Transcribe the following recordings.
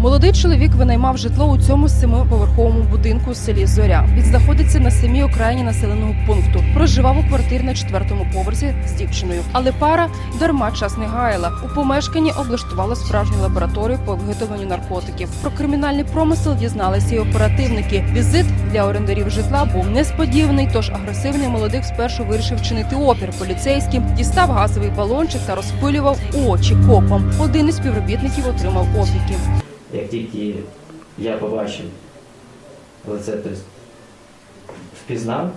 Молодий чоловік винаймав житло у цьому семиповерховому будинку у селі Зоря. Він знаходиться на самій окраїні населеного пункту. Проживав у квартирі на четвертому поверсі з дівчиною. Але пара дарма час не гаяла. У помешканні облаштувала справжню лабораторію по виготовленню наркотиків. Про кримінальний промисел дізналися і оперативники. Візит для орендарів житла був несподіваний, тож агресивний молодик спершу вирішив чинити опір поліцейським, дістав газовий балончик та розпилював очі копам. Один із співробітників отримав опіки. Як тільки я побачив лице, тобто впізнав.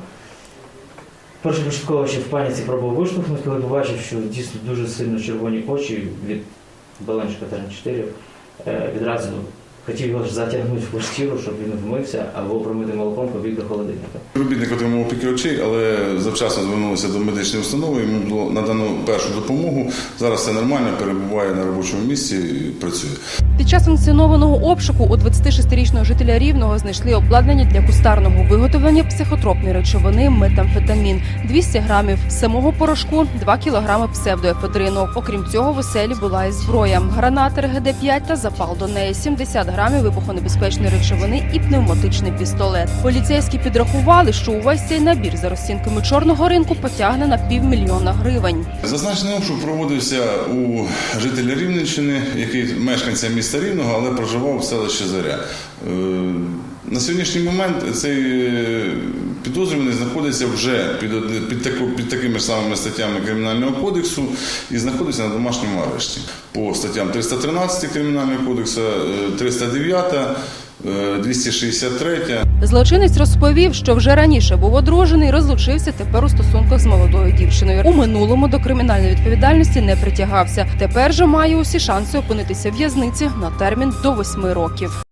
Перший початково ще в паніці пробував виштовхнути, коли побачив, що дійсно дуже сильно червоні очі від балончика ТРН-4. Е, Відразу хотів його ж затягнути в квартиру, щоб він вмився, або промити молоком побіг до холодильника. Робітник отримав опіки очей, але завчасно звернулися до медичної установи, йому було надано першу допомогу. Зараз все нормально, перебуває на робочому місці і працює. Під час інсценованого обшуку у 26-річного жителя Рівного знайшли обладнання для кустарного виготовлення психотропної речовини метамфетамін, 200 грамів самого порошку, 2 кілограми псевдоефедрину. Окрім цього, в оселі була і зброя, граната РГД-5 та запал до неї, 70 грамів вибухонебезпечної речовини і пневматичний пістолет. Поліцейські підрахували, що увесь цей набір за розцінками чорного ринку потягне на півмільйона гривень. Зазначений обшук проводився у жителя Рівненщини, який мешканця міста Рівного, але проживав в селищі Заря. Е, На сьогоднішній момент цей е, підозрюваний знаходиться вже під, під, таку, під такими ж самими статтями Кримінального кодексу і знаходиться на домашньому арешті по статтям 313 Кримінального кодексу, е, 309, е, 263. Злочинець розповів, що вже раніше був одружений, розлучився тепер у стосунках з молодою дівчиною. У минулому до кримінальної відповідальності не притягався. Тепер же має усі шанси опинитися в в'язниці на термін до восьми років.